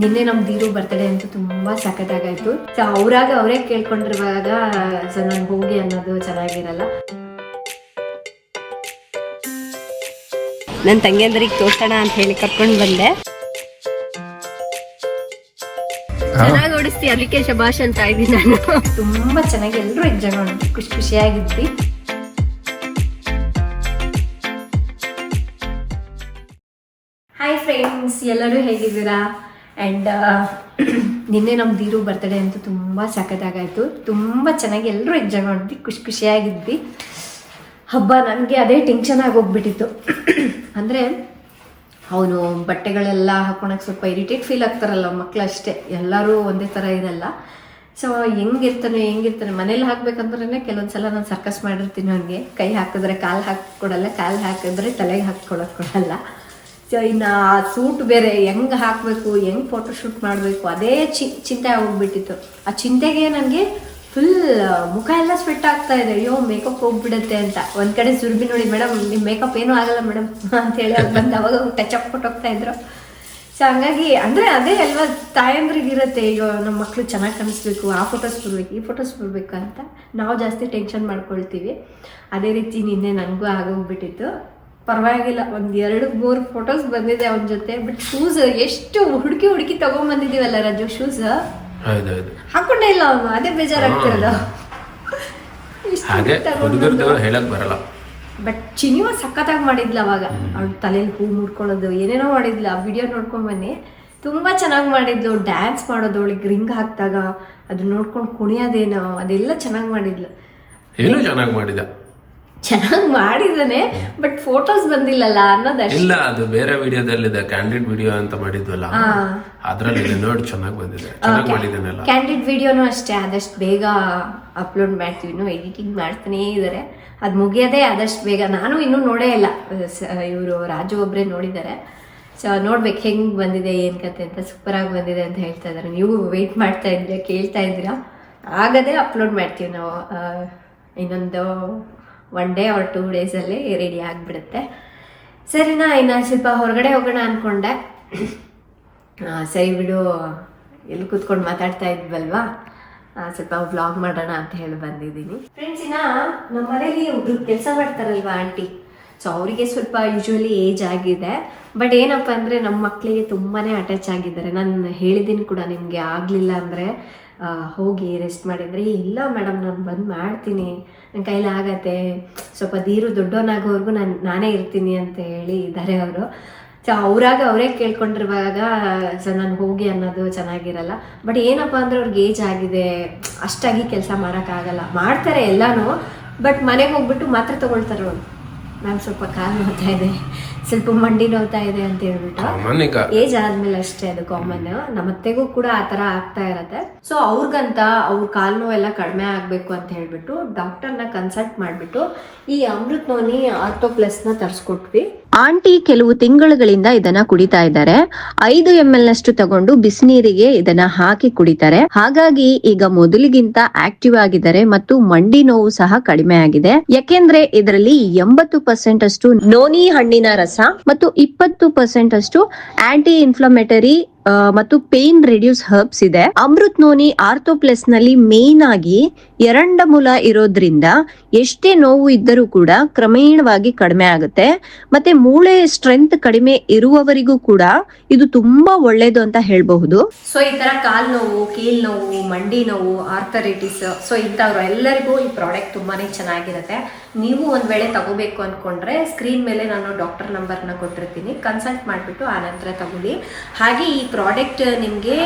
ನಿನ್ನೆ ನಮ್ ದೀರು ಬರ್ತಡೇ ಅಂತ ತುಂಬಾ ಸಖತ್ತಾಗಾಯ್ತು. ಸೊ ಅವ್ರಾಗ ಅವರೇ ಕೇಳ್ಕೊಂಡಿರುವಾಗ ಸೊ ನಾನು ಹೋಗಿ ಅನ್ನೋದು ಚೆನ್ನಾಗಿರಲ್ಲ. ನನ್ನ ತಂಗಿಯಂದ್ರಿಗೆ ತೋರ್ಸೋಣ ಅಂತ ಹೇಳಿ ಕರ್ಕೊಂಡು ಬಂದೆ. ಚೆನ್ನಾಗಿ ಓಡಿಸ್ತಿ ಅದಕ್ಕೆ ಶಬಾಷ್ ಅಂತ ಇದ್ದೀನಿ ನಾನು. ತುಂಬಾ ಚೆನ್ನಾಗಿ ಎಲ್ಲರೂ ಎಕ್ಸಾಮ್ ಖುಷಿ ಖುಷಿಯಾಗಿದ್ವಿ. ಹಾಯ್ ಫ್ರೆಂಡ್ಸ್ ಎಲ್ಲರೂ ಹೇಗಿದ್ದೀರಾ? ಆ್ಯಂಡ್ ನಿನ್ನೆ ನಮ್ಮ ದೀರು ಬರ್ತಡೆ ಅಂತೂ ತುಂಬ ಸಖತ್ತಾಗಾಯಿತು. ತುಂಬ ಚೆನ್ನಾಗಿ ಎಲ್ಲರೂ ಎಂಜಾಯ್ ಮಾಡಿದ್ವಿ, ಖುಷಿ ಖುಷಿಯಾಗಿದ್ವಿ. ಹಬ್ಬ ನನಗೆ ಅದೇ ಟೆನ್ಷನ್ ಆಗೋಗ್ಬಿಟ್ಟಿತ್ತು. ಅಂದರೆ, ಅವನು ಬಟ್ಟೆಗಳೆಲ್ಲ ಹಾಕೊಳಕ್ಕೆ ಸ್ವಲ್ಪ ಇರಿಟೇಟ್ ಫೀಲ್ ಆಗ್ತಾರಲ್ಲ ಮಕ್ಕಳು ಅಷ್ಟೇ. ಎಲ್ಲರೂ ಒಂದೇ ಥರ ಇರಲ್ಲ. ಸೊ ಹೆಂಗಿರ್ತಾನೆ ಹೆಂಗಿರ್ತಾನೆ, ಮನೇಲಿ ಹಾಕ್ಬೇಕಂದ್ರೆ ಕೆಲವೊಂದ್ಸಲ ನಾನು ಸರ್ಕಸ್ ಮಾಡಿರ್ತೀನಿ ಅವನಿಗೆ ಕೈ ಹಾಕಿದ್ರೆ ಕಾಲು ಕೊಡಲ್ಲ ಕಾಲು ಹಾಕಿದ್ರೆ ತಲೆಗೆ ಹಾಕ್ಕೊಳಕ್ ಕೊಡಲ್ಲ. ಸೊ ಇನ್ನು ಆ ಸೂಟ್ ಬೇರೆ ಹೆಂಗೆ ಹಾಕಬೇಕು, ಹೆಂಗೆ ಫೋಟೋ ಶೂಟ್ ಮಾಡಬೇಕು, ಅದೇ ಚಿ ಚಿಂತೆ ಹೋಗ್ಬಿಟ್ಟಿತ್ತು. ಆ ಚಿಂತೆಗೆ ನನಗೆ ಫುಲ್ ಮುಖ ಎಲ್ಲ ಸ್ವೆಟ್ ಆಗ್ತಾ ಇದೆ. ಅಯ್ಯೋ ಮೇಕಪ್ ಹೋಗ್ಬಿಡುತ್ತೆ ಅಂತ. ಒಂದು ಕಡೆ ಸುರ್ಬಿ ನೋಡಿ, ಮೇಡಮ್ ನಿಮ್ಮ ಮೇಕಪ್ ಏನೂ ಆಗಲ್ಲ ಮೇಡಮ್ ಅಂತ ಹೇಳಿ ಅವ್ರು ಬಂದು ಅವಾಗ ಟಚ್ ಅಪ್ ಕೊಟ್ಟು ಹೋಗ್ತಾ ಇದ್ರು. ಸೊ ಹಂಗಾಗಿ ಅಂದ್ರೆ ಅದೇ ಅಲ್ವಾ ತಾಯಂದ್ರಿಗೆ ಇರುತ್ತೆ ಅಯ್ಯೋ ನಮ್ಮ ಮಕ್ಕಳು ಚೆನ್ನಾಗಿ ಕಾಣಿಸ್ಬೇಕು, ಆ ಫೋಟೋಸ್ ಬಿಡ್ಬೇಕು ಈ ಫೋಟೋಸ್ ಬರಬೇಕು ಅಂತ. ನಾವು ಜಾಸ್ತಿ ಟೆನ್ಷನ್ ಮಾಡ್ಕೊಳ್ತೀವಿ. ಅದೇ ರೀತಿ ನಿನ್ನೆ ನನಗೂ ಆಗೋಗ್ಬಿಟ್ಟಿತ್ತು. ಪರವಾಗಿಲ್ಲ ಒಂದ್ ಎರಡು ಮೂರು ಫೋಟೋಸ್ ಬಂದಿದೆ ಅವನ ಜೊತೆ. ಬಟ್ ಶೂಸ್ ಎಷ್ಟು ಹುಡುಕಿ ಹುಡುಕಿ ತಗೊಂಡ್ಬಂದಿದೀವಲ್ಲ ರಾಜು ಶೂಸ್ ಹಾಕೊಂಡೇ ಇಲ್ಲ ಅವನು ಅದೇ ಬೇಜಾರಾಗ್ತಿರೋದು. ಹಾಗೆ ಹುಡುಗರು ಹೇಳಕ್ ಬರಲ್ಲ. ಬಟ್ ಚಿನಿವ ಸಖತ್ತಾಗಿ ಮಾಡಿದ್ಲ ಅವಾಗ. ಅವಳ ತಲೆಯಲ್ಲಿ ಹೂ ಮುಡ್ಕೊಳ್ಳೋದು ಏನೇನೋ ಮಾಡಿದ್ಲ ಆ ವಿಡಿಯೋ ನೋಡ್ಕೊಂಡ್ ಬನ್ನಿ. ತುಂಬಾ ಚೆನ್ನಾಗಿ ಮಾಡಿದ್ಲು ಡ್ಯಾನ್ಸ್ ಮಾಡೋದು ಅವಳಿಗೆ ರಿಂಗ್ ಹಾಕಿದಾಗ ಅದು ನೋಡ್ಕೊಂಡು ಕುಣಿಯೋದೇನೋ ಅದೆಲ್ಲ ಚೆನ್ನಾಗಿ ಮಾಡಿದ್ಲು. ಏನೋ ಚೆನ್ನಾಗಿ ಮಾಡಿದ ಚೆನ್ನಾಗಿ ಮಾಡಿದಾನೆ ಬಟ್ ಫೋಟೋಸ್ ಬಂದಿಲ್ಲಲ್ಲ ಅನ್ನೋದಷ್ಟೇ ಇಲ್ಲ ಅದು ಬೇರೆ ವಿಡಿಯೋದಲ್ಲಿದೆ ಕ್ಯಾಂಡಿಡ್ ವಿಡಿಯೋ ಅಂತ ಮಾಡಿದ್ವಲ್ಲ ಅದ್ರಲ್ಲಿ ನೋಡಿ ಚೆನ್ನಾಗಿ ಬಂದಿದೆ ಚೆನ್ನಾಗಿ ಮಾಡಿದ್ದಾನೆಲ್ಲ. ಕ್ಯಾಂಡಿಡ್ ವಿಡಿಯೋನು ಅಷ್ಟೇ ಆದಷ್ಟು ಬೇಗ ಅಪ್ಲೋಡ್ ಮಾಡ್ತೀವಿ ಇನ್ನು ಎಡಿಟಿಂಗ್ ಮಾಡ್ತಾನೇ ಇದ್ದಾರೆ ಅದು ಮುಗಿಯೋದೇ ಆದಷ್ಟು ಬೇಗ ನಾನು ಇನ್ನೂ ನೋಡೇ ಇಲ್ಲ ಇವರು ರಾಜು ಒಬ್ಬರೇ ನೋಡಿದ್ದಾರೆ. ಸೊ ನೋಡ್ಬೇಕು ಹೆಂಗ್ ಬಂದಿದೆ ಏನ್ ಕತೆ ಅಂತ ಸೂಪರ್ ಆಗಿ ಬಂದಿದೆ ಅಂತ ಹೇಳ್ತಾ ಇದ್ದಾರೆ. ನೀವು ವೆಯ್ಟ್ ಮಾಡ್ತಾ ಇದ್ದೀರಾ ಕೇಳ್ತಾ ಇದ್ದೀರಾ ಆಗದೆ ಅಪ್ಲೋಡ್ ಮಾಡ್ತೀವಿ ನಾವು ಇನ್ನೊಂದು ಒನ್ ಡೇ ಆರ್ ಟೂ ಡೇಸಲ್ಲಿ ರೆಡಿ ಆಗಿಬಿಡುತ್ತೆ. ಸರಿನಾ ಇನ್ನು ಸ್ವಲ್ಪ ಹೊರಗಡೆ ಹೋಗೋಣ ಅಂದ್ಕೊಂಡೆ ಸರಿ ಬಿಡು. ಎಲ್ಲಿ ಕೂತ್ಕೊಂಡು ಮಾತಾಡ್ತಾ ಇದ್ವಲ್ವಾ? ಸ್ವಲ್ಪ ವ್ಲಾಗ್ ಮಾಡೋಣ ಅಂತ ಹೇಳಿ ಬಂದಿದ್ದೀನಿ. ಫ್ರೆಂಡ್ಸ್ ಇನ್ನ ನಮ್ಮ ಮನೇಲಿ ಒಬ್ರು ಕೆಲಸ ಮಾಡ್ತಾರಲ್ವಾ ಆಂಟಿ? ಸೊ ಅವರಿಗೆ ಸ್ವಲ್ಪ ಯೂಶುವಲಿ ಏಜ್ ಆಗಿದೆ. ಬಟ್ ಏನಪ್ಪ ಅಂದರೆ ನಮ್ಮ ಮಕ್ಕಳಿಗೆ ತುಂಬಾ ಅಟ್ಯಾಚ್ ಆಗಿದ್ದಾರೆ. ನಾನು ಹೇಳಿದ್ದೀನಿ ಕೂಡ ನಿಮಗೆ ಆಗಲಿಲ್ಲ ಅಂದರೆ ಹೋಗಿ ರೆಸ್ಟ್ ಮಾಡಿದರೆ ಇಲ್ಲ ಮೇಡಮ್ ನಾನು ಬಂದು ಮಾಡ್ತೀನಿ. ನನ್ನ ಕೈಲಿ ಆಗತ್ತೆ. ಸ್ವಲ್ಪ ದೀರು ದೊಡ್ಡವನಾಗೋವರೆಗೂ ನಾನು, ನಾನೇ ಇರ್ತೀನಿ ಅಂತ ಹೇಳಿ ಇದ್ದಾರೆ ಅವರು. ಸೊ ಅವ್ರಾಗ ಅವರೇ ಕೇಳ್ಕೊಂಡಿರುವಾಗ, ಸೊ, ನಾನು ಹೋಗಿ ಅನ್ನೋದು ಚೆನ್ನಾಗಿರಲ್ಲ. ಬಟ್ ಏನಪ್ಪ ಅಂದ್ರೆ, ಅವ್ರಿಗೆ ಏಜ್ ಆಗಿದೆ. ಅಷ್ಟಾಗಿ ಕೆಲಸ ಮಾಡೋಕ್ಕಾಗಲ್ಲ. ಮಾಡ್ತಾರೆ ಎಲ್ಲಾನು. ಬಟ್ ಮನೆಗೆ ಹೋಗ್ಬಿಟ್ಟು ಮಾತ್ರ ತೊಗೊಳ್ತಾರೆ ಅವ್ರು. ನಾನು ಸ್ವಲ್ಪ ಕಾಲು ಮಾಡ್ತಾ ಇದೆ ಸ್ವಲ್ಪ ಮಂಡಿ ನೋವ್ತಾ ಇದೆ ಅಂತ ಹೇಳ್ಬಿಟ್ಟು. ಏಜ್ ಆದ್ಮೇಲೆ ಅಷ್ಟೇ ಅದು ಕಾಮನ್ ನಮ್ಮ ಅತ್ತೆಗೂ ಕೂಡ ಆ ತರ ಆಗ್ತಾ ಇರತ್ತೆ. ಸೊ ಅವ್ರಿಗಂತ ಅವ್ರ ಕಾಲ್ ನೋವೆಲ್ಲ ಕಡಿಮೆ ಆಗ್ಬೇಕು ಅಂತ ಹೇಳ್ಬಿಟ್ಟು ಡಾಕ್ಟರ್ನ ಕನ್ಸಲ್ಟ್ ಮಾಡ್ಬಿಟ್ಟು ಈ ಅಮೃತ್ ನೋನಿ ಆರ್ಥೋ ಪ್ಲಸ್ನ ತರ್ಸ್ಕೊಟ್ವಿ. ಆಂಟಿ ಕೆಲವು ತಿಂಗಳುಗಳಿಂದ ಇದನ್ನ ಕುಡಿತಾ ಇದ್ದಾರೆ. ಐದು ಎಂ ಎಲ್ ನಷ್ಟು ತಗೊಂಡು ಬಿಸಿನೀರಿಗೆ ಇದನ್ನ ಹಾಕಿ ಕುಡಿತಾರೆ. ಹಾಗಾಗಿ ಈಗ ಮೊದಲಿಗಿಂತ ಆಕ್ಟಿವ್ ಆಗಿದ್ದಾರೆ ಮತ್ತು ಮಂಡಿ ನೋವು ಸಹ ಕಡಿಮೆ ಆಗಿದೆ. ಯಾಕೆಂದ್ರೆ ಇದರಲ್ಲಿ ಎಂಬತ್ತು ಪರ್ಸೆಂಟ್ ಅಷ್ಟು ನೋನಿ ಹಣ್ಣಿನ ರಸ ಮತ್ತು ಇಪ್ಪತ್ತು ಪರ್ಸೆಂಟ್ ಅಷ್ಟು ಆಂಟಿ ಇನ್ಫ್ಲಮೇಟರಿ ಮತ್ತು ಪೇನ್ ರಿಡ್ಯೂಸ್ ಹರ್ಬ್ಸ್ ಇದೆ. ಅಮೃತ್ ನೋನಿ ಆರ್ಥೋಪ್ಲೆಸ್ನಲ್ಲಿ ಮೇನ್ ಆಗಿ ಎರಂಡಮೂಲ ಇರೋದ್ರಿಂದ ಎಷ್ಟೇ ನೋವು ಇದ್ದರೂ ಕೂಡ ಕ್ರಮೇಣವಾಗಿ ಕಡಿಮೆ ಆಗುತ್ತೆ. ಮತ್ತೆ ಮೂಳೆ ಸ್ಟ್ರೆಂತ್ ಕಡಿಮೆ ಇರುವವರಿಗೂ ಕೂಡ ಇದು ತುಂಬಾ ಒಳ್ಳೇದು ಅಂತ ಹೇಳಬಹುದು. ಸೊ ಈ ತರ ಕಾಲ್ ನೋವು ಕೀಲ್ ನೋವು, ಮಂಡಿ ನೋವು ಆರ್ಥರೈಟಿಸ್ ಸೊ ಇಂಥವ್ರು ಎಲ್ಲರಿಗೂ ಈ ಪ್ರಾಡಕ್ಟ್ ತುಂಬಾನೇ ಚೆನ್ನಾಗಿರುತ್ತೆ. ನೀವು ಒಂದ್ ವೇಳೆ ತಗೋಬೇಕು ಅನ್ಕೊಂಡ್ರೆ ಸ್ಕ್ರೀನ್ ಮೇಲೆ ನಾನು ಡಾಕ್ಟರ್ ನಂಬರ್ನ ಕೊಟ್ಟಿರ್ತೀನಿ. ಕನ್ಸಲ್ಟ್ ಮಾಡಿಬಿಟ್ಟು ಆ ನಂತರ ತಗೊಳ್ಳಿ. ಹಾಗೆ ಈ ಪ್ರಾಡಕ್ಟ್ ನಿಮಗೆ,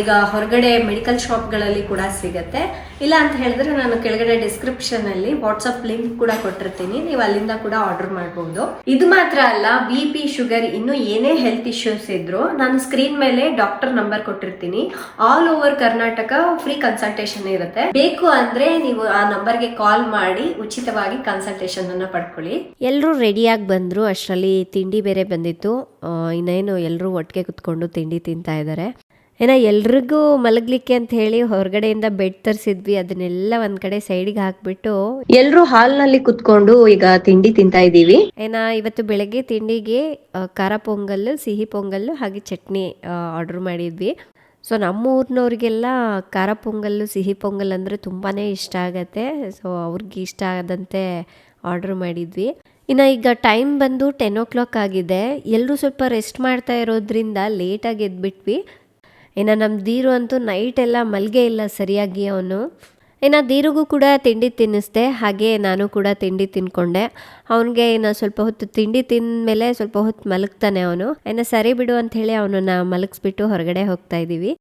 ಈಗ ಹೊರಗಡೆ ಮೆಡಿಕಲ್ ಶಾಪ್ಗಳಲ್ಲಿ ಕೂಡ ಸಿಗುತ್ತೆ. ಇಲ್ಲ ಅಂತ ಹೇಳಿದ್ರೆ ನಾನು ಕೆಳಗಡೆ ಡಿಸ್ಕ್ರಿಪ್ಷನ್ ಅಲ್ಲಿ ವಾಟ್ಸಪ್ ಲಿಂಕ್ ಕೂಡ ಕೊಟ್ಟಿರ್ತೀನಿ. ನೀವು ಅಲ್ಲಿಂದ ಕೂಡ ಆರ್ಡರ್ ಮಾಡಬಹುದು ಇದು ಮಾತ್ರ ಅಲ್ಲ ಬಿ ಪಿ ಶುಗರ್ ಇನ್ನು ಏನೇ ಹೆಲ್ತ್ ಇಶ್ಯೂಸ್ ಇದ್ರು ನಾನು ಸ್ಕ್ರೀನ್ ಮೇಲೆ ಡಾಕ್ಟರ್ ನಂಬರ್ ಕೊಟ್ಟಿರ್ತೀನಿ. All over Karnataka free consultation ಇರುತ್ತೆ. ಬೇಕು ಅಂದ್ರೆ ನೀವು ಆ ನಂಬರ್ಗೆ ಕಾಲ್ ಮಾಡಿ, ಉಚಿತವಾಗಿ ಕನ್ಸಲ್ಟೇಷನ್ ಅನ್ನ ಪಡ್ಕೊಳ್ಳಿ. ಎಲ್ಲರೂ ರೆಡಿಯಾಗಿ ಬಂದ್ರು. ಅಷ್ಟರಲ್ಲಿ ತಿಂಡಿ ಬೇರೆ ಬಂದಿತ್ತು. ಇನ್ನೇನು ಎಲ್ಲರೂ ಒಟ್ಟಿಗೆ ಕುತ್ಕೊಂಡು ತಿಂಡಿ ತಿಂತಾ ಇದ್ದಾರೆ. ಏನ ಎಲ್ರಿಗೂ ಮಲಗ್ಲಿಕ್ಕೆ ಅಂತ ಹೇಳಿ ಹೊರಗಡೆಯಿಂದ ಬೆಡ್ ತರಿಸಿದ್ವಿ. ಅದನ್ನೆಲ್ಲ ಒಂದ್ ಕಡೆ ಸೈಡಿಗೆ ಹಾಕ್ಬಿಟ್ಟು ಎಲ್ರು ಹಾಲ್ನಲ್ಲಿ ಕುತ್ಕೊಂಡು ಈಗ ತಿಂಡಿ ತಿಂತಾ ಇದೀವಿ ಏನ ಇವತ್ತು ಬೆಳಗ್ಗೆ ತಿಂಡಿಗೆ ಖಾರ ಪೊಂಗಲ್ ಸಿಹಿ ಪೊಂಗಲ್ ಹಾಗೆ ಚಟ್ನಿ ಆರ್ಡರ್ ಮಾಡಿದ್ವಿ. ಸೊ ನಮ್ಮ ಊರಿನವ್ರಿಗೆಲ್ಲ ಖಾರ ಪೊಂಗಲ್ ಸಿಹಿ ಪೊಂಗಲ್ ಅಂದ್ರೆ ತುಂಬಾನೇ ಇಷ್ಟ ಆಗತ್ತೆ. ಸೊ ಅವ್ರಿಗೆ ಇಷ್ಟ ಆದಂತೆ ಆರ್ಡರ್ ಮಾಡಿದ್ವಿ. ಇನ್ನು ಈಗ ಟೈಮ್ ಬಂದು ಟೆನ್ ಓ ಕ್ಲಾಕ್ ಆಗಿದೆ. ಎಲ್ಲರೂ ಸ್ವಲ್ಪ ರೆಸ್ಟ್ ಮಾಡ್ತಾ ಇರೋದ್ರಿಂದ ಲೇಟಾಗಿ ಎದ್ಬಿಟ್ವಿ. ಇನ್ನು ನಮ್ಮ ದೀರು ಅಂತೂ ನೈಟ್ ಎಲ್ಲ ಮಲ್ಗೆ ಇಲ್ಲ ಸರಿಯಾಗಿ ಅವನು. ಇನ್ನು ದೀರುಗೂ ಕೂಡ ತಿಂಡಿ ತಿನ್ನಿಸ್ದೆ, ಹಾಗೆ ನಾನು ಕೂಡ ತಿಂಡಿ ತಿನ್ಕೊಂಡೆ. ಅವನಿಗೆ ಇನ್ನು ಸ್ವಲ್ಪ ಹೊತ್ತು ತಿಂಡಿ ತಿಂದಮೇಲೆ ಸ್ವಲ್ಪ ಹೊತ್ತು ಮಲಗ್ತಾನೆ ಅವನು. ಇನ್ನು ಸರಿ ಬಿಡು ಅಂತ ಹೇಳಿ ಅವನನ್ನ ಮಲಗಿಸ್ಬಿಟ್ಟು ಹೊರಗಡೆ ಹೋಗ್ತಾ ಇದ್ದೀವಿ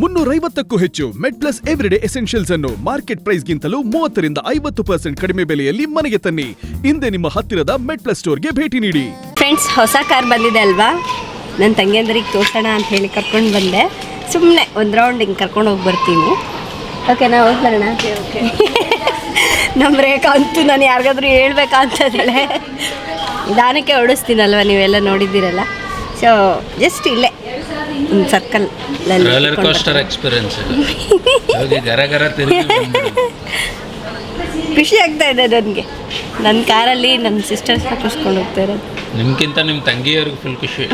ಮುನ್ನೂರೈವತ್ತಕ್ಕೂ ಹೆಚ್ಚು ಮೆಡ್ ಪ್ಲಸ್ ಎವ್ರಿಡೇ ಎಸೆನ್ಷಿಯಲ್ಸ್ ಅನ್ನು ಮಾರ್ಕೆಟ್ ಪ್ರೈಸ್ಗಿಂತಲೂ ಮೂವತ್ತರಿಂದ ಐವತ್ತು ಪರ್ಸೆಂಟ್ ಕಡಿಮೆ ಬೆಲೆಯಲ್ಲಿ ಮನೆಗೆ ತನ್ನಿ. ಹಿಂದೆ ನಿಮ್ಮ ಹತ್ತಿರದ ಮೆಡ್ ಪ್ಲಸ್ ಸ್ಟೋರ್ಗೆ ಭೇಟಿ ನೀಡಿ. ಫ್ರೆಂಡ್ಸ್ ಹೊಸ ಕಾರ್ ಬಂದಿದೆ ಅಲ್ವಾ? ನನ್ನ ತಂಗಿಯಂದ್ರಿಗೆ ತೋರ್ಸೋಣ ಅಂತ ಹೇಳಿ ಕರ್ಕೊಂಡು ಬಂದೆ. ಸುಮ್ಮನೆ ಒಂದು ರೌಂಡ್ ಹಿಂಗೆ ಕರ್ಕೊಂಡು ಹೋಗಿ ಬರ್ತೀನಿ. ಓಕೆನಾ ಹೋಗಿ ಬರೋಣ? ಓಕೆ ನಮ್ಮ ರೇಖಾ ಅಂತೂ ನಾನು ಯಾರಿಗಾದ್ರೂ ಹೇಳ್ಬೇಕಂತ ಅಂತಂದೇಳೆ ನಿಧಾನಕ್ಕೆ ಓಡಿಸ್ತೀನಲ್ವ ನೀವೆಲ್ಲ ನೋಡಿದ್ದೀರಲ್ಲ? ಸೊ ಜಸ್ಟ್ ಇಲ್ಲೇ. ಒಂದು ಸರ್ಕಲ್ ರೋಲರ್ ಕೋಸ್ಟರ್ ಎಕ್ಸ್ಪೀರಿಯನ್ಸ್ ಗರ ಗರ. ಖುಷಿ ಆಗ್ತಾ ಇದೆ ನನಗೆ. ನನ್ನ ಕಾರಲ್ಲಿ ನನ್ನ ಸಿಸ್ಟರ್ಸ್ ಕೂರಿಸ್ಕೊಂಡು ಹೋಗ್ತಾ ಇರೋದು. ನಿಮ್ಗಿಂತ ನಿಮ್ಮ ತಂಗಿಯವ್ರಿಗೆ ಫುಲ್ ಖುಷಿ.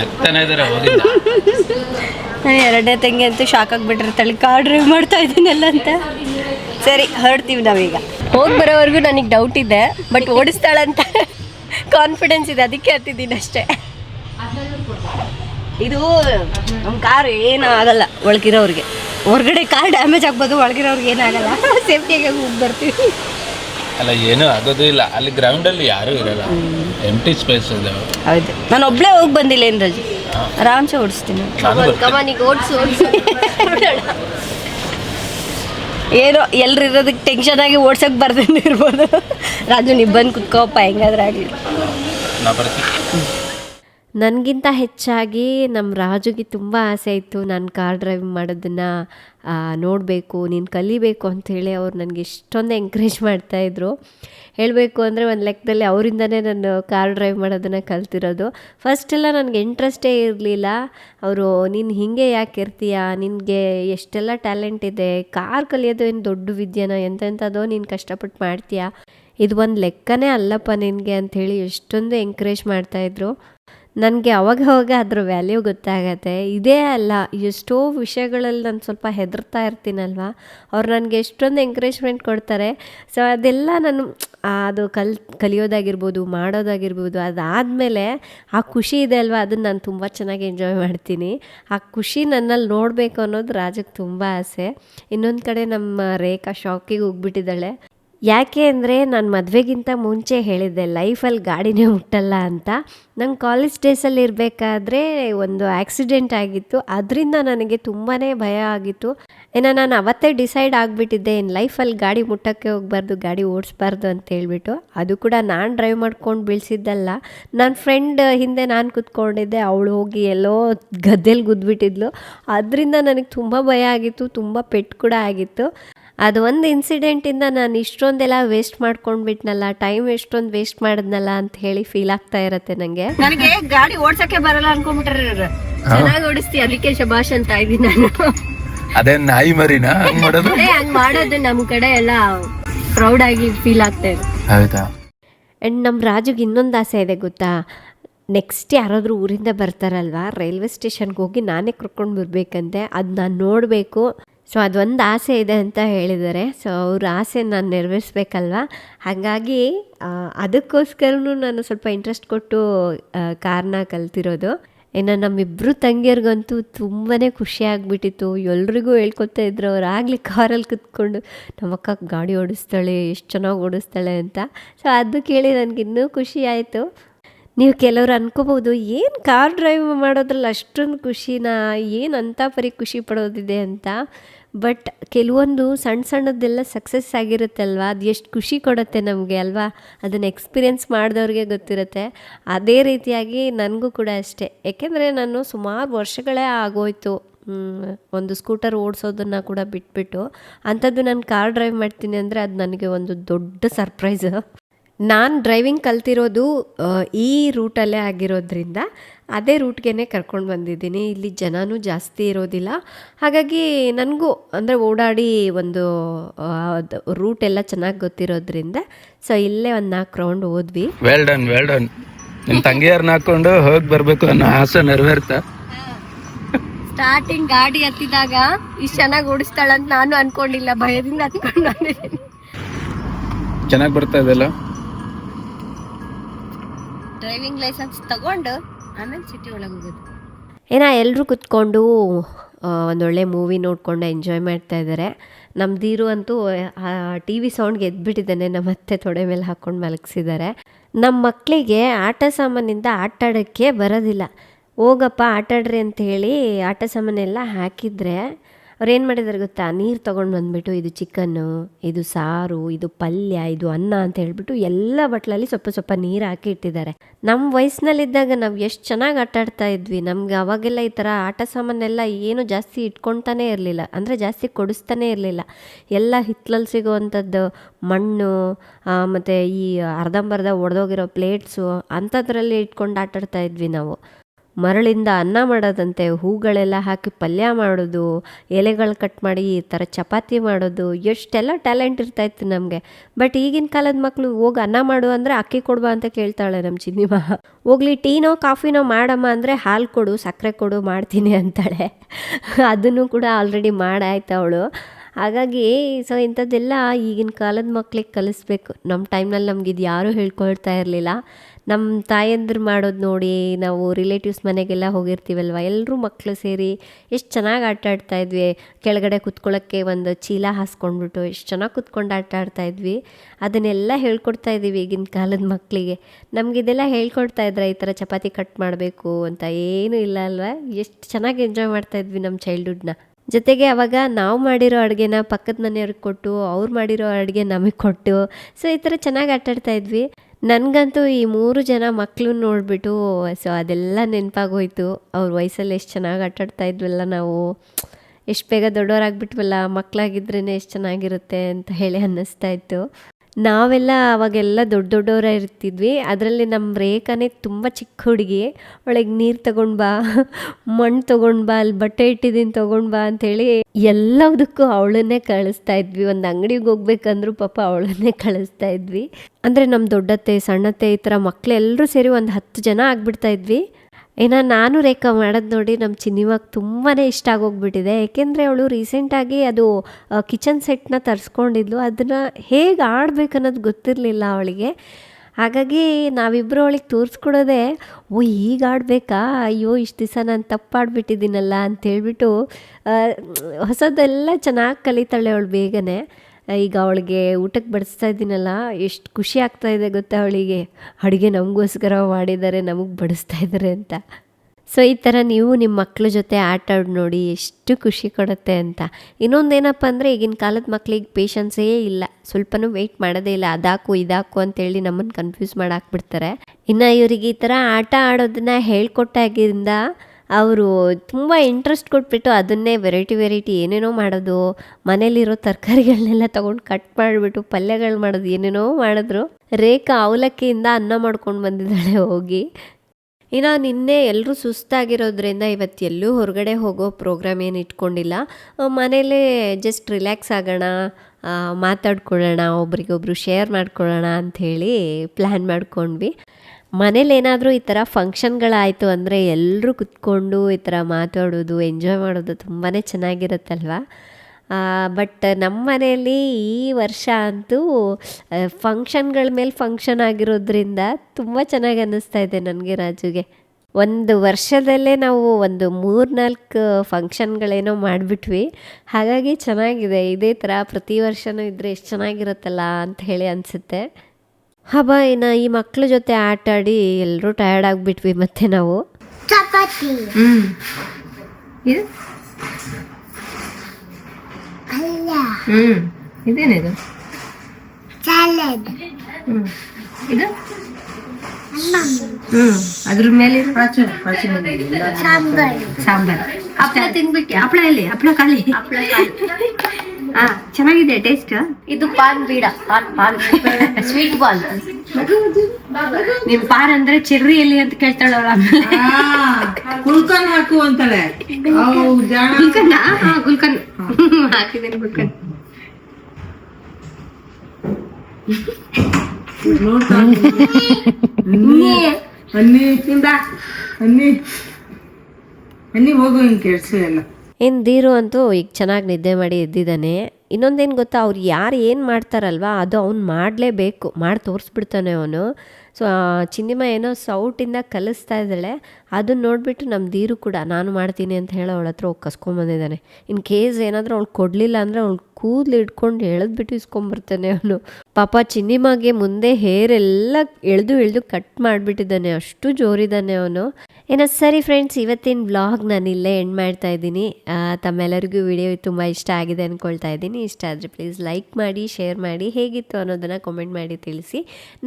ನಗ್ತಾನೆ ನಾನು ಎರಡನೇ ತಂಗಿ ಅಂತೂ ಶಾಕ್ ಆಗಿಬಿಟ್ಟಿರ್ತಾಳೆ ಕಾರ್ ಡ್ರೈವ್ ಮಾಡ್ತಾ ಇದ್ದೀನಲ್ಲ ಅಂತ. ಸರಿ ಹೊರಡ್ತೀವಿ ನಾವೀಗ. ಹೋಗಿ ಬರೋವರೆಗೂ ನನಗೆ ಡೌಟ್ ಇದೆ ಬಟ್ ಓಡಿಸ್ತಾಳಂತ ಕಾನ್ಫಿಡೆನ್ಸ್ ಇದೆ. ಅದಕ್ಕೆ ಹತ್ತಿದ್ದೀನಿ ಅಷ್ಟೇ. ಇದು ನಮ್ಮ ಕಾರ್ ಏನೂ ಆಗಲ್ಲ ಒಳಗಿರೋರಿಗೆ. ಹೊರಗಡೆ ಕಾರ್ ಡ್ಯಾಮೇಜ್ ಆಗ್ಬೋದು ಒಳಗಿರೋರ್ಗೆ ಏನಾಗಲ್ಲ. ಸೇಫ್ಟಿಯಾಗಿ ಹೋಗಿ ಬರ್ತೀವಿ. ಅಲ್ಲ ಏನು ಆಗೋದು ಇಲ್ಲ. ಅಲ್ಲಿ ಗ್ರೌಂಡಲ್ಲಿ ಯಾರು ಇರಲ್ಲ. ಎಂಟಿ ಸ್ಪೇಸ್ ಇದೆ. ಹೌದು. ನಾನು ಒಬ್ಬಳೇ ಹೋಗಿ ಬಂದಿಲ್ಲ ಏನು ರಜೆ? ಆರಾಮ್ಸೆ ಓಡಿಸ್ತೀನಿ. ಕಮಾನಿಗೆ ಓಡಿಸು ಓಡಿಸು. ಏನೋ ಎಲ್ರು ಇರೋದಕ್ಕೆ ಟೆನ್ಷನ್ ಆಗಿ ಓಡ್ಸಕ್ಕೆ ಬರ್ದಿರ್ಬೋದು ಇರ್ಬೋದು. ರಾಜು ನೀವು ಬಂದು ಕುತ್ಕೋಪ್ಪ ಹೆಂಗಾದ್ರೆ ಆಗಲಿ. ನಾ ಬರ್ತೀನಿ. ನನಗಿಂತ ಹೆಚ್ಚಾಗಿ ನಮ್ಮ ರಾಜುಗೆ ತುಂಬ ಆಸೆ ಇತ್ತು ನಾನು ಕಾರ್ ಡ್ರೈವ್ ಮಾಡೋದನ್ನು ನೋಡಬೇಕು, ನೀನು ಕಲಿಬೇಕು ಅಂಥೇಳಿ ಅವ್ರು ನನಗೆ ಇಷ್ಟೊಂದು ಎಂಕರೇಜ್ ಮಾಡ್ತಾಯಿದ್ರು ಹೇಳಬೇಕು ಅಂದರೆ ಒಂದು ಲೆಕ್ಕದಲ್ಲಿ ಅವರಿಂದನೇ ನಾನು ಕಾರ್ ಡ್ರೈವ್ ಮಾಡೋದನ್ನು ಕಲ್ತಿರೋದು. ಫಸ್ಟೆಲ್ಲ ನನಗೆ ಇಂಟ್ರೆಸ್ಟೇ ಇರಲಿಲ್ಲ. ಅವರು, ನೀನು ಹೀಗೆ ಯಾಕೆ ಇರ್ತೀಯ? ನಿನಗೆ ಎಷ್ಟೆಲ್ಲ ಟ್ಯಾಲೆಂಟ್ ಇದೆ? ಕಾರ್ ಕಲಿಯೋದು ಏನು ದೊಡ್ಡ ವಿದ್ಯೆನ? ಎಂತೆಂಥದ್ದೋ ನೀನು ಕಷ್ಟಪಟ್ಟು ಮಾಡ್ತೀಯಾ? ಇದು ಒಂದು ಲೆಕ್ಕನೇ ಅಲ್ಲಪ್ಪ ನಿನಗೆ ಅಂಥೇಳಿ ಎಷ್ಟೊಂದು ಎಂಕರೇಜ್ ಮಾಡ್ತಾಯಿದ್ರು ನನಗೆ ಅವಾಗ ಅವಾಗ ಅದ್ರ ವ್ಯಾಲ್ಯೂ ಗೊತ್ತಾಗತ್ತೆ. ಇದೇ ಅಲ್ಲ, ಎಷ್ಟೋ ವಿಷಯಗಳಲ್ಲಿ ನಾನು ಸ್ವಲ್ಪ ಹೆದರ್ತಾ ಇರ್ತೀನಲ್ವ? ಅವ್ರು ನನಗೆ ಎಷ್ಟೊಂದು ಎಂಕರೇಜ್ಮೆಂಟ್ ಕೊಡ್ತಾರೆ. ಸೊ ಅದೆಲ್ಲ ನಾನು ಅದು ಕಲ್, ಕಲಿಯೋದಾಗಿರ್ಬೋದು, ಮಾಡೋದಾಗಿರ್ಬೋದು, ಅದಾದಮೇಲೆ ಆ ಖುಷಿ ಇದೆ ಅಲ್ವಾ? ಅದನ್ನು ನಾನು ತುಂಬ ಚೆನ್ನಾಗಿ ಎಂಜಾಯ್ ಮಾಡ್ತೀನಿ. ಆ ಖುಷಿ ನನ್ನಲ್ಲಿ ನೋಡಬೇಕು ಅನ್ನೋದು ರಾಜಕ್ಕೆ ತುಂಬ ಆಸೆ. ಇನ್ನೊಂದು ಕಡೆ ನಮ್ಮ ರೇಖಾ ಶಾಕಿಗೆ ಹೋಗ್ಬಿಟ್ಟಿದ್ದಾಳೆ. ಯಾಕೆ ಅಂದರೆ ನಾನು ಮದುವೆಗಿಂತ ಮುಂಚೆ ಹೇಳಿದ್ದೆ, ಲೈಫಲ್ಲಿ ಗಾಡಿನೇ ಮುಟ್ಟಲ್ಲ ಅಂತ. ನಂಗೆ ಕಾಲೇಜ್ ಡೇಸಲ್ಲಿ ಇರಬೇಕಾದ್ರೆ ಒಂದು ಆಕ್ಸಿಡೆಂಟ್ ಆಗಿತ್ತು. ಅದರಿಂದ ನನಗೆ ತುಂಬಾ ಭಯ ಆಗಿತ್ತು. ಏನೋ, ನಾನು ಅವತ್ತೇ ಡಿಸೈಡ್ ಆಗಿಬಿಟ್ಟಿದ್ದೆ ಇನ್ನು ಲೈಫಲ್ಲಿ ಗಾಡಿ ಮುಟ್ಟಕ್ಕೆ ಹೋಗ್ಬಾರ್ದು, ಗಾಡಿ ಓಡಿಸ್ಬಾರ್ದು ಅಂತ ಹೇಳ್ಬಿಟ್ಟು. ಅದು ಕೂಡ ನಾನು ಡ್ರೈವ್ ಮಾಡ್ಕೊಂಡು ಬೀಳ್ಸಿದ್ದಲ್ಲ. ನನ್ನ ಫ್ರೆಂಡ್ ಹಿಂದೆ ನಾನು ಕೂತ್ಕೊಂಡಿದ್ದೆ, ಅವಳು ಹೋಗಿ ಎಲ್ಲೋ ಗದ್ದೆಲಿ ಗುದ್ಬಿಟ್ಟಿದ್ಲು. ಅದರಿಂದ ನನಗೆ ತುಂಬ ಭಯ ಆಗಿತ್ತು, ತುಂಬ ಪೆಟ್ಟು ಕೂಡ ಆಗಿತ್ತು. ಅದು ಒಂದು ಇನ್ಸಿಡೆಂಟಿಂದ ನಾನು ಇಷ್ಟೊಂದೆಲ್ಲ ವೇಸ್ಟ್ ಮಾಡ್ಕೊಂಡ್ಬಿಟ್ನಲ್ಲ ಟೈಮ್ ಎಷ್ಟೊಂದು ವೇಸ್ಟ್ ಮಾಡಿದ್ನಲ್ಲ ಅಂತ ಹೇಳಿ ಫೀಲ್ ಆಗ್ತಾ ಇರತ್ತೆ ನನಗೆ ನನಗೆ ಗಾಡಿ ಓಡ್ಸಕ್ಕೆ ಬರಲ್ಲ ಅನ್ಕೊಂಡ್ಬಿಟ್ರೆ ಚೆನ್ನಾಗಿ ಓಡಿಸ್ತಿ ಅದಕ್ಕೆ ಶಬಾಷ್ ಅಂತ ಇದ್ದೀನಿ ನಾನು. ಅದೇ ನಾಯಿ ಮರಿನಾ ಹಂಗ್ ಮಾಡೋದು? ಏ, ಹಂಗ್ ಮಾಡೋದು ನಮ್ಮ ಕಡೆ ಎಲ್ಲ ಪ್ರೌಡ್ ಆಗಿ ಫೀಲ್ ಆಗ್ತಾ ಇದೆ. ಹೌದಾ? ಆ್ಯಂಡ್ ನಮ್ಮ ರಾಜುಗೆ ಇನ್ನೊಂದು ಆಸೆ ಇದೆ ಗೊತ್ತಾ? ನೆಕ್ಸ್ಟ್ ಯಾರಾದರೂ ಊರಿಂದ ಬರ್ತಾರಲ್ವಾ ರೈಲ್ವೆ ಸ್ಟೇಷನ್ಗೆ ಹೋಗಿ ನಾನೇ ಕರ್ಕೊಂಡು ಬರಬೇಕಂತೆ ಅದು ನಾನು ನೋಡಬೇಕು. ಸೊ ಅದೊಂದು ಆಸೆ ಇದೆ ಅಂತ ಹೇಳಿದ್ದಾರೆ. ಸೊ ಅವ್ರ ಆಸೆ ನಾನು ನೆರವೇರಿಸ್ಬೇಕಲ್ವ? ಹಾಗಾಗಿ ಅದಕ್ಕೋಸ್ಕರ ಅದಕ್ಕೋಸ್ಕರನೂ ನಾನು ಸ್ವಲ್ಪ ಇಂಟ್ರೆಸ್ಟ್ ಕೊಟ್ಟು ಕಾರ್ನ ಕಲ್ತಿರೋದು. ಇನ್ನು ನಮ್ಮಿಬ್ಬರು ತಂಗಿಯರಿಗಂತೂ ತುಂಬಾ ಖುಷಿಯಾಗಿಬಿಟ್ಟಿತ್ತು ಎಲ್ರಿಗೂ ಹೇಳ್ಕೊತಾ ಇದ್ರು, ಅವ್ರು ಆಗಲಿ ಕಾರಲ್ಲಿ ಕುತ್ಕೊಂಡು, ನಮ್ಮಕ್ಕ ಗಾಡಿ ಓಡಿಸ್ತಾಳೆ, ಎಷ್ಟು ಚೆನ್ನಾಗಿ ಓಡಿಸ್ತಾಳೆ ಅಂತ. ಸೊ ಅದು ಕೇಳಿ ನನಗೆ ಇನ್ನೂ ಖುಷಿ ಆಯಿತು. ನೀವು ಕೆಲವರು ಅನ್ಕೋಬೋದು ಏನು ಕಾರ್ ಡ್ರೈವ್ ಮಾಡೋದ್ರಲ್ಲಿ ಅಷ್ಟೊಂದು ಖುಷಿನ, ಏನು ಅಂತ ಪರಿ ಖುಷಿ ಪಡೋದಿದೆ ಅಂತ. ಬಟ್ ಕೆಲವೊಂದು ಸಣ್ಣ ಸಣ್ಣದೆಲ್ಲ ಸಕ್ಸಸ್ ಅಲ್ವಾ ಅದು ಎಷ್ಟು ಖುಷಿ ಕೊಡುತ್ತೆ ನಮಗೆ ಅಲ್ವಾ? ಅದನ್ನು ಎಕ್ಸ್ಪೀರಿಯೆನ್ಸ್ ಮಾಡಿದವ್ರಿಗೆ ಗೊತ್ತಿರುತ್ತೆ. ಅದೇ ರೀತಿಯಾಗಿ ನನಗೂ ಕೂಡ ಅಷ್ಟೇ. ಏಕೆಂದರೆ ನಾನು ಸುಮಾರು ವರ್ಷಗಳೇ ಆಗೋಯ್ತು. ಒಂದು ಸ್ಕೂಟರ್ ಓಡಿಸೋದನ್ನು ಕೂಡ ಬಿಟ್ಬಿಟ್ಟು. ಅಂಥದ್ದು ನಾನು ಕಾರ್ ಡ್ರೈವ್ ಮಾಡ್ತೀನಿ ಅಂದರೆ ಅದು ನನಗೆ ಒಂದು ದೊಡ್ಡ ಸರ್ಪ್ರೈಸು ನಾನು ಡ್ರೈವಿಂಗ್ ಕಲ್ತಿರೋದು ಈ ರೂಟಲ್ಲೇ ಆಗಿರೋದ್ರಿಂದ ಅದೇ ರೂಟ್ಗೆ ಕರ್ಕೊಂಡು ಬಂದಿದ್ದೀನಿ. ಇಲ್ಲಿ ಜನನೂ ಜಾಸ್ತಿ ಇರೋದಿಲ್ಲ. ಹಾಗಾಗಿ ನನಗೂ ಅಂದರೆ ಓಡಾಡಿ ಒಂದು ರೂಟ್ ಎಲ್ಲ ಚೆನ್ನಾಗಿ ಗೊತ್ತಿರೋದ್ರಿಂದ ಸೊ ಇಲ್ಲೇ ಒಂದು ನಾಲ್ಕು ರೌಂಡ್ ಹೋದ್ವಿ. ವೆಲ್ ಡನ್ ವೆಲ್ ಡನ್ ನಿಮ್ಮ ತಂಗಿಯರ್ನ ಹಾಕೊಂಡು ಹೋಗಿ ಬರಬೇಕು ಅನ್ನೋ ಆಸೆ ನೆರವೇರ್ತಾ? ಸ್ಟಾರ್ಟಿಂಗ್ ಗಾಡಿ ಹತ್ತಿದಾಗ ಇಷ್ಟು ಚೆನ್ನಾಗಿ ಓಡಿಸ್ತಾಳಂತ ನಾನು ಅನ್ಕೊಂಡಿಲ್ಲ. ಭಯದಿಂದ ಹತ್ಕೊಂಡು ಚೆನ್ನಾಗಿ ಬರ್ತಾ ಇದೆಲ್ಲ ಡ್ರೈವಿಂಗ್ ಲೈಸೆನ್ಸ್ ತಗೊಂಡು ಆಮೇಲೆ ಸಿಟಿ ಒಳಗೆ ಹೋಗೋದು. ಏನೋ ಎಲ್ಲರೂ ಕುತ್ಕೊಂಡು ಒಂದೊಳ್ಳೆ ಮೂವಿ ನೋಡಿಕೊಂಡು ಎಂಜಾಯ್ ಮಾಡ್ತಾ ಇದ್ದಾರೆ ನಮ್ಮ ದೀರು ಅಂತೂ ಟಿ ವಿ ಸೌಂಡ್ಗೆ ಎದ್ಬಿಟ್ಟಿದ್ದಾನೆ ನಮ್ಮ ಅತ್ತೆ ತೊಡೆ ಮೇಲೆ ಹಾಕ್ಕೊಂಡು ಮಲಗಿಸಿದ್ದಾರೆ. ನಮ್ಮ ಮಕ್ಕಳಿಗೆ ಆಟ ಸಾಮಾನಿಂದ ಆಟ ಆಡೋಕ್ಕೆ ಬರೋದಿಲ್ಲ. ಹೋಗಪ್ಪ, ಆಟಾಡ್ರಿ ಅಂತ ಹೇಳಿ ಆಟ ಸಾಮಾನೆಲ್ಲ ಹಾಕಿದರೆ ಅವ್ರು ಏನು ಮಾಡಿದಾರೆ ಗೊತ್ತಾ? ನೀರು ತೊಗೊಂಡು ಬಂದ್ಬಿಟ್ಟು ಇದು ಚಿಕನ್ನು, ಇದು ಸಾರು, ಇದು ಪಲ್ಯ, ಇದು ಅನ್ನ ಅಂತ ಹೇಳ್ಬಿಟ್ಟು ಎಲ್ಲ ಬಟ್ಲಲ್ಲಿ ಸ್ವಲ್ಪ ಸ್ವಲ್ಪ ನೀರು ಹಾಕಿ ಇಟ್ಟಿದ್ದಾರೆ. ನಮ್ಮ ವಯಸ್ಸಿನಲ್ಲಿದ್ದಾಗ ನಾವು ಎಷ್ಟು ಚೆನ್ನಾಗಿ ಆಟ ಆಡ್ತಾ ಇದ್ವಿ. ನಮ್ಗೆ ಅವಾಗೆಲ್ಲ ಈ ಥರ ಆಟ ಸಾಮಾನೆಲ್ಲ ಏನು ಜಾಸ್ತಿ ಇಟ್ಕೊಳ್ತಾನೆ ಇರಲಿಲ್ಲ. ಅಂದರೆ ಜಾಸ್ತಿ ಕೊಡಿಸ್ತಾನೆ ಇರಲಿಲ್ಲ. ಎಲ್ಲ ಹಿತ್ತಲಲ್ಲಿ ಸಿಗುವಂಥದ್ದು ಮಣ್ಣು ಮತ್ತು ಈ ಅರ್ಧಂಬರ್ಧ ಒಡೆದೋಗಿರೋ ಪ್ಲೇಟ್ಸು ಅಂಥದ್ರಲ್ಲಿ ಇಟ್ಕೊಂಡು ಆಟಾಡ್ತಾ ಇದ್ವಿ ನಾವು. ಮರಳಿಂದ ಅನ್ನ ಮಾಡೋದಂತೆ ಹೂಗಳೆಲ್ಲ ಹಾಕಿ ಪಲ್ಯ ಮಾಡೋದು, ಎಲೆಗಳು ಕಟ್ ಮಾಡಿ ಈ ಥರ ಚಪಾತಿ ಮಾಡೋದು, ಎಷ್ಟೆಲ್ಲ ಟ್ಯಾಲೆಂಟ್ ಇರ್ತಾಯಿತ್ತು ನಮಗೆ. ಬಟ್ ಈಗಿನ ಕಾಲದ ಮಕ್ಕಳು ಹೋಗಿ ಅನ್ನ ಮಾಡು ಅಂದರೆ ಅಕ್ಕಿ ಕೊಡ್ಬಾ ಅಂತ ಕೇಳ್ತಾಳೆ ನಮ್ಮ ಚಿನ್ನಿಮ. ಹೋಗ್ಲಿ, ಟೀನೋ, ಕಾಫಿನೋ ಮಾಡಮ್ಮ ಅಂದರೆ ಹಾಲು ಕೊಡು, ಸಕ್ಕರೆ ಕೊಡು, ಮಾಡ್ತೀನಿ ಅಂತಾಳೆ. ಅದನ್ನು ಕೂಡ ಆಲ್ರೆಡಿ ಮಾಡಾಯ್ತು ಅವಳು. ಹಾಗಾಗಿ ಸೊ ಇಂಥದ್ದೆಲ್ಲ ಈಗಿನ ಕಾಲದ ಮಕ್ಕಳಿಗೆ ಕಲಿಸ್ಬೇಕು. ನಮ್ಮ ಟೈಮ್ನಲ್ಲಿ ನಮ್ಗೆ ಇದು ಯಾರೂ ಹೇಳ್ಕೊಳ್ತಾ ಇರಲಿಲ್ಲ. ನಮ್ಮ ತಾಯಂದ್ರು ಮಾಡೋದು ನೋಡಿ ನಾವು ರಿಲೇಟಿವ್ಸ್ ಮನೆಗೆಲ್ಲ ಹೋಗಿರ್ತೀವಲ್ವ? ಎಲ್ಲರೂ ಮಕ್ಕಳು ಸೇರಿ ಎಷ್ಟು ಚೆನ್ನಾಗಿ ಆಟ ಆಡ್ತಾ ಇದ್ವಿ. ಕೆಳಗಡೆ ಕುತ್ಕೊಳ್ಳೋಕ್ಕೆ ಒಂದು ಚೀಲ ಹಾಸ್ಕೊಂಡ್ಬಿಟ್ಟು ಎಷ್ಟು ಚೆನ್ನಾಗಿ ಕುತ್ಕೊಂಡು ಆಟ ಆಡ್ತಾ ಇದ್ವಿ. ಅದನ್ನೆಲ್ಲ ಹೇಳ್ಕೊಡ್ತಾ ಇದ್ದೀವಿ ಈಗಿನ ಕಾಲದ ಮಕ್ಕಳಿಗೆ ನಮಗಿದೆಲ್ಲ ಹೇಳ್ಕೊಡ್ತಾ ಇದ್ರೆ ಈ ಥರ ಚಪಾತಿ ಕಟ್ ಮಾಡಬೇಕು ಅಂತ ಏನೂ ಇಲ್ಲ ಅಲ್ವಾ? ಎಷ್ಟು ಚೆನ್ನಾಗಿ ಎಂಜಾಯ್ ಮಾಡ್ತಾ ಇದ್ವಿ ನಮ್ಮ ಚೈಲ್ಡ್ಹುಡ್ನ ಜೊತೆಗೆ ಅವಾಗ ನಾವು ಮಾಡಿರೋ ಅಡುಗೆನ ಪಕ್ಕದ ಮನೆಯವ್ರಿಗೆ ಕೊಟ್ಟು, ಅವ್ರು ಮಾಡಿರೋ ಅಡುಗೆ ನಮಗೆ ಕೊಟ್ಟು ಸೊ ಈ ಥರ ಚೆನ್ನಾಗಿ ಆಟಾಡ್ತಾ ಇದ್ವಿ. ನನಗಂತೂ ಈ ಮೂರು ಜನ ಮಕ್ಕಳು ನೋಡಿಬಿಟ್ಟು ಸೊ ಅದೆಲ್ಲ ನೆನಪಾಗೋಯ್ತು. ಅವ್ರ ವಯಸ್ಸಲ್ಲಿ ಎಷ್ಟು ಚೆನ್ನಾಗಿ ಆಟಾಡ್ತಾ ಇದ್ವಲ್ಲ ನಾವು. ಎಷ್ಟು ಬೇಗ ದೊಡ್ಡವರಾಗ್ಬಿಟ್ವಲ್ಲ ಮಕ್ಕಳಾಗಿದ್ರೇ ಎಷ್ಟು ಚೆನ್ನಾಗಿರುತ್ತೆ ಅಂತ ಹೇಳಿ ಅನ್ನಿಸ್ತಾ ಇತ್ತು. ನಾವೆಲ್ಲ ಅವಾಗೆಲ್ಲ ದೊಡ್ಡ ದೊಡ್ಡವರ ಇರ್ತಿದ್ವಿ. ಅದರಲ್ಲಿ ನಮ್ಮ ರೇಖಾನೇ ತುಂಬ ಚಿಕ್ಕ ಹುಡುಗಿ. ಒಳಗೆ ನೀರು ತಗೊಂಡು ಬಾ ಮಣ್ಣು ತೊಗೊಂಡು ಬಾ, ಅಲ್ಲಿ ಬಟ್ಟೆ ಇಟ್ಟಿದ್ದೀನಿ ತೊಗೊಂಡು ಬಾ ಅಂಥೇಳಿ ಎಲ್ಲದಕ್ಕೂ ಅವಳನ್ನೇ ಕಳಿಸ್ತಾ ಇದ್ವಿ. ಒಂದು ಅಂಗಡಿಗೆ ಹೋಗ್ಬೇಕಂದ್ರೂ ಪಾಪ ಅವಳನ್ನೇ ಕಳಿಸ್ತಾ ಇದ್ವಿ. ಅಂದರೆ ನಮ್ಮ ದೊಡ್ಡತ್ತೆ, ಸಣ್ಣತ್ತೆ ಈ ಥರ ಮಕ್ಕಳೆಲ್ಲರೂ ಸೇರಿ ಒಂದು ಹತ್ತು ಜನ ಆಗ್ಬಿಡ್ತಾ ಇದ್ವಿ. ಏನೋ ನಾನು ರೇಖಾ ಮಾಡೋದು ನೋಡಿ ನಮ್ಮ ಚಿನ್ನಿವಾಗ ತುಂಬಾ ಇಷ್ಟ ಆಗೋಗ್ಬಿಟ್ಟಿದೆ. ಏಕೆಂದರೆ ಅವಳು ರೀಸೆಂಟಾಗಿ ಅದು ಕಿಚನ್ ಸೆಟ್ನ ತರಿಸ್ಕೊಂಡಿದ್ಲು. ಅದನ್ನು ಹೇಗೆ ಆಡಬೇಕು ಅನ್ನೋದು ಗೊತ್ತಿರಲಿಲ್ಲ ಅವಳಿಗೆ. ಹಾಗಾಗಿ ನಾವಿಬ್ಬರು ಅವಳಿಗೆ ತೋರಿಸ್ಕೊಡೋದೆ, ಓ ಈಗ ಆಡಬೇಕಾ? ಅಯ್ಯೋ, ಇಷ್ಟು ದಿವಸ ನಾನು ತಪ್ಪಾಡ್ಬಿಟ್ಟಿದ್ದೀನಲ್ಲ ಅಂತೇಳ್ಬಿಟ್ಟು ಹೊಸದೆಲ್ಲ ಚೆನ್ನಾಗಿ ಕಲಿತಾಳೆ ಅವಳು ಬೇಗನೆ. ಈಗ ಅವಳಿಗೆ ಊಟಕ್ಕೆ ಬಡಿಸ್ತಾ ಇದ್ದೀನಲ್ಲ, ಎಷ್ಟು ಖುಷಿ ಆಗ್ತಾ ಇದೆ ಗೊತ್ತಾ ಅವಳಿಗೆ. ಅಡುಗೆ ನಮಗೋಸ್ಕರ ಮಾಡಿದ್ದಾರೆ, ನಮಗೆ ಬಡಿಸ್ತಾ ಇದ್ದಾರೆ ಅಂತ. ಸೊ ಈ ಥರ ನೀವು ನಿಮ್ಮ ಮಕ್ಳ ಜೊತೆ ಆಟ ಆಡಿ ನೋಡಿ ಎಷ್ಟು ಖುಷಿ ಕೊಡುತ್ತೆ ಅಂತ. ಇನ್ನೊಂದೇನಪ್ಪ ಅಂದರೆ ಈಗಿನ ಕಾಲದ ಮಕ್ಳಿಗೆ ಪೇಷನ್ಸೇ ಇಲ್ಲ. ಸ್ವಲ್ಪನೂ ವೆಯ್ಟ್ ಮಾಡೋದೇ ಇಲ್ಲ. ಅದಾಕು, ಇದಾಕು ಅಂತೇಳಿ ನಮ್ಮನ್ನು ಕನ್ಫ್ಯೂಸ್ ಮಾಡಾಕ್ಬಿಡ್ತಾರೆ ಇನ್ನು ಇವರಿಗೆ ಈ ಥರ ಆಟ ಆಡೋದನ್ನ ಹೇಳ್ಕೊಟ್ಟಾಗಿಂದ ಅವರು ತುಂಬ ಇಂಟ್ರೆಸ್ಟ್ ಕೊಟ್ಬಿಟ್ಟು ಅದನ್ನೇ ವೆರೈಟಿ ವೆರೈಟಿ ಏನೇನೋ ಮಾಡೋದು, ಮನೇಲಿರೋ ತರಕಾರಿಗಳನ್ನೆಲ್ಲ ತೊಗೊಂಡು ಕಟ್ ಮಾಡಿಬಿಟ್ಟು ಪಲ್ಯಗಳು ಮಾಡೋದು, ಏನೇನೋ ಮಾಡಿದ್ರು. ರೇಖಾ ಅವಲಕ್ಕಿಯಿಂದ ಅನ್ನ ಮಾಡ್ಕೊಂಡು ಬಂದಿದ್ದಾಳೆ ಹೋಗಿ. ಇನ್ನು ನಿನ್ನೆ ಎಲ್ಲರೂ ಸುಸ್ತಾಗಿರೋದ್ರಿಂದ ಇವತ್ತು ಎಲ್ಲೂ ಹೊರಗಡೆ ಹೋಗೋ ಪ್ರೋಗ್ರಾಮ್ ಏನು ಇಟ್ಕೊಂಡಿಲ್ಲ. ಮನೇಲೇ ಜಸ್ಟ್ ರಿಲ್ಯಾಕ್ಸ್ ಆಗೋಣ ಮಾತಾಡ್ಕೊಳ್ಳೋಣ, ಒಬ್ರಿಗೊಬ್ರು ಶೇರ್ ಮಾಡ್ಕೊಳ್ಳೋಣ ಅಂಥೇಳಿ ಪ್ಲ್ಯಾನ್ ಮಾಡ್ಕೊಂಡ್ವಿ. ಮನೇಲಿ ಏನಾದರೂ ಈ ಥರ ಫಂಕ್ಷನ್ಗಳಾಯಿತು ಅಂದರೆ ಎಲ್ಲರೂ ಕುತ್ಕೊಂಡು ಈ ಥರ ಮಾತಾಡೋದು ಎಂಜಾಯ್ ಮಾಡೋದು ತುಂಬಾ ಚೆನ್ನಾಗಿರುತ್ತಲ್ವ? ಬಟ್ ನಮ್ಮ ಮನೆಯಲ್ಲಿ ಈ ವರ್ಷ ಅಂತೂ ಫಂಕ್ಷನ್ಗಳ ಮೇಲೆ ಫಂಕ್ಷನ್ ಆಗಿರೋದ್ರಿಂದ ತುಂಬ ಚೆನ್ನಾಗಿ ಅನ್ನಿಸ್ತಾ ಇದೆ ನನಗೆ ರಾಜುಗೆ. ಒಂದು ವರ್ಷದಲ್ಲೇ ನಾವು ಒಂದು ಮೂರ್ನಾಲ್ಕು ಫಂಕ್ಷನ್ಗಳೇನೋ ಮಾಡಿಬಿಟ್ವಿ. ಹಾಗಾಗಿ ಚೆನ್ನಾಗಿದೆ. ಇದೇ ಥರ ಪ್ರತಿ ವರ್ಷವೂ ಇದ್ದರೆ ಎಷ್ಟು ಚೆನ್ನಾಗಿರುತ್ತಲ್ಲ ಅಂತ ಹೇಳಿ ಅನಿಸುತ್ತೆ. ಹಬ್ಬ ಇನ್ನು ಈ ಮಕ್ಳ ಜೊತೆ ಆಟ ಆಡಿ ಎಲ್ಲರೂ ಟಯರ್ಡ್ ಆಗಿಬಿಟ್ವಿ ಮತ್ತೆ ನಾವು. ಹ್ಮ್. ಇದು? ಹ್ಮ್. ಇದೇನಿದು ಹ್ಮ್. ಇದು? ಹ್ಮ್. ಅದ್ರ ಮೇಲೆ ಸಾಂಬಾರ್. ಹಪ್ಪಳ ತಿನ್ಬಿಟ್ಟು ಹಪ್ಪಳ ಎಲ್ಲಿ? ಹಪ್ಪಳ ಖಾಲಿ ಹಾ ಚೆನ್ನಾಗಿದೆ ಟೇಸ್ಟ್ ಇದು ಪಾನ್ ಬೀಡ ಪಾನ್ ಪಾನ್ ಸ್ವೀಟ್ ಬಾಲ್ ನಿಮ್ ಪಾನ್ ಅಂದ್ರೆ ಚಿರ್ರಿ ಎಲ್ಲಿ ಅಂತ ಕೇಳ್ತಾಳ ಗುಲ್ಕನ್ ಹಾಕು ಅಂತಾಳೆ ಗುಲ್ಕನ್ ಹಾ ಗುಲ್ಕಂದ್ ಹಾಕಿದ್ದೇನೆ ಗುಲ್ಕನ್ ಅನ್ನಿ ಅನ್ನಿ ಅನ್ನಿ ಅನ್ನಿ ಹೋಗು ಹಿಂಗ್ ಕೆಡ್ಸು ಎಲ್ಲ ಇನ್ನು ಧೀರು ಅಂತೂ ಈಗ ಚೆನ್ನಾಗಿ ನಿದ್ದೆ ಮಾಡಿ ಎದ್ದಿದ್ದಾನೆ. ಇನ್ನೊಂದೇನು ಗೊತ್ತಾ, ಅವ್ರು ಯಾರು ಏನು ಮಾಡ್ತಾರಲ್ವ, ಅದು ಅವ್ನು ಮಾಡಲೇಬೇಕು, ಮಾಡಿ ತೋರಿಸ್ಬಿಡ್ತಾನೆ ಅವನು. ಸೊ ಚಿನ್ನಿಮ ಏನೋ ಸೌಟಿಂದ ಕಲಿಸ್ತಾ ಇದ್ದಾಳೆ ಅದನ್ನ ನೋಡಿಬಿಟ್ಟು ನಮ್ಮ ದೀರು ಕೂಡ, ನಾನು ಮಾಡ್ತೀನಿ ಅಂತ ಹೇಳಿ ಅವಳ ಹತ್ರ ಹೋಗಿ ಕಸ್ಕೊಂಬಂದಿದ್ದಾನೆ ಇನ್ ಕೇಸ್ ಏನಾದರೂ ಅವ್ಳು ಕೊಡಲಿಲ್ಲ ಅಂದರೆ ಅವ್ಳು ಕೂದಲು ಇಟ್ಕೊಂಡು ಎಳೆದ್ಬಿಟ್ಟು ಇಸ್ಕೊಂಬರ್ತಾನೆ ಅವನು. ಪಾಪ ಚಿನ್ನಿಮಗೆ ಮುಂದೆ ಹೇರೆಲ್ಲ ಎಳೆದು ಎಳೆದು ಕಟ್ ಮಾಡಿಬಿಟ್ಟಿದ್ದಾನೆ, ಅಷ್ಟು ಜೋರಿದ್ದಾನೆ ಅವನು. ಏನೋ ಸರಿ ಫ್ರೆಂಡ್ಸ್ ಇವತ್ತಿನ ವ್ಲಾಗ್ ನಾನು ಇಲ್ಲೇ ಎಂಡ್ ಮಾಡ್ತಾ ಇದ್ದೀನಿ. ತಮ್ಮೆಲ್ಲರಿಗೂ ವಿಡಿಯೋ ತುಂಬ ಇಷ್ಟ ಆಗಿದೆ ಅಂದ್ಕೊಳ್ತಾ ಇದ್ದೀನಿ. ಇಷ್ಟ ಆದರೆ ಪ್ಲೀಸ್ ಲೈಕ್ ಮಾಡಿ ಶೇರ್ ಮಾಡಿ, ಹೇಗಿತ್ತು ಅನ್ನೋದನ್ನು ಕಾಮೆಂಟ್ ಮಾಡಿ ತಿಳಿಸಿ.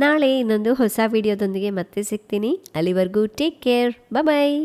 ನಾಳೆ ಇನ್ನೊಂದು ಹೊಸ ವಿಡಿಯೋದೊಂದಿಗೆ ಮತ್ತೆ ಸಿಗ್ತೀನಿ. ಅಲ್ಲಿವರೆಗೂ ಟೇಕ್ ಕೇರ್ ಬಾಯ್